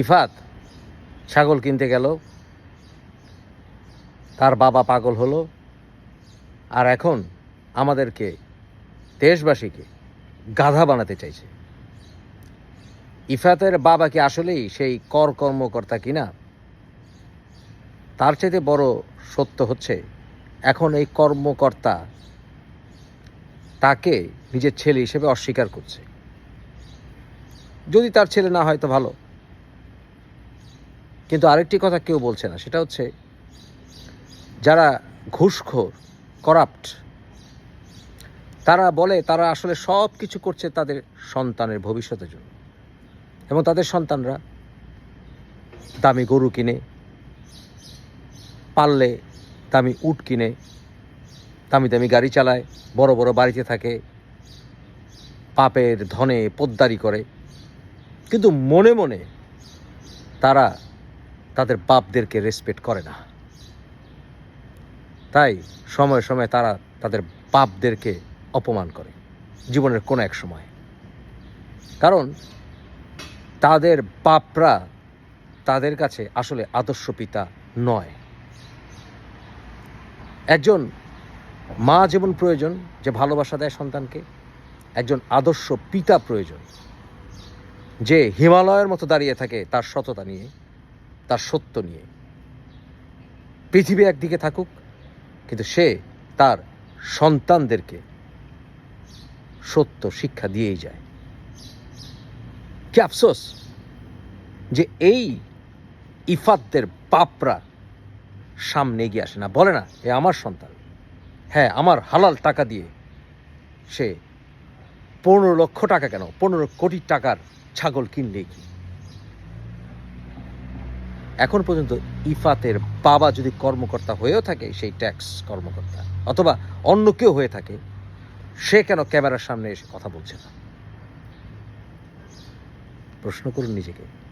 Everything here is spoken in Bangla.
ইফাত, ছাগল কিনতে গেল, তার বাবা পাগল হলো, আর এখন আমাদেরকে দেশবাসীকে গাধা বানাতে চাইছে। ইফাতের বাবা কি আসলেই সেই কর কর্মকর্তা কিনা? তার চাইতে বড় সত্য হচ্ছে, এখন এই কর্মকর্তা তাকে নিজের ছেলে হিসেবে অস্বীকার করছে। যদি তার ছেলে না হয় তো ভালো। কিন্তু আরেকটি কথা কেউ বলছে না, সেটা হচ্ছে যারা ঘুষখোর, করাপ্ট, তারা বলে তারা আসলে সব কিছু করছে তাদের সন্তানের ভবিষ্যতের জন্য। এবং তাদের সন্তানরা দামি গরু কিনে, পাললে দামি উট কিনে, দামি দামি গাড়ি চালায়, বড় বড় বাড়িতে থাকে, পাপের ধনে পোদ্দারি করে। কিন্তু মনে মনে তারা তাদের বাপদেরকে রেসপেক্ট করে না। তাই সময়ে সময়ে তারা তাদের বাপদেরকে অপমান করে জীবনের কোনো এক সময়। কারণ তাদের বাপরা তাদের কাছে আসলে আদর্শ পিতা নয়। একজন মা যেমন প্রয়োজন যে ভালোবাসা দেয় সন্তানকে, একজন আদর্শ পিতা প্রয়োজন যে হিমালয়ের মতো দাঁড়িয়ে থাকে তার সততা নিয়ে। তার সত্য নিয়ে। পৃথিবী একদিকে থাকুক, কিন্তু সে তার সন্তানদেরকে সত্য শিক্ষা দিয়েই যায়। কি আফসোস যে এই ইফাতদের বাপরা সামনে এগিয়ে আসে না। বলে না, এ আমার সন্তান। হ্যাঁ আমার হালাল টাকা দিয়ে সে পনেরো লক্ষ টাকা কেন, পনেরো কোটি টাকার ছাগল কিনলেই কি এখন পর্যন্ত ইফাতের বাবা যদি কর্মকর্তা হয়েও থাকে, সেই ট্যাক্স কর্মকর্তা, অথবা অন্য কেউ হয়ে থাকে, সে কেন ক্যামেরার সামনে এসে কথা বলছে না? প্রশ্ন করুন নিজেকে।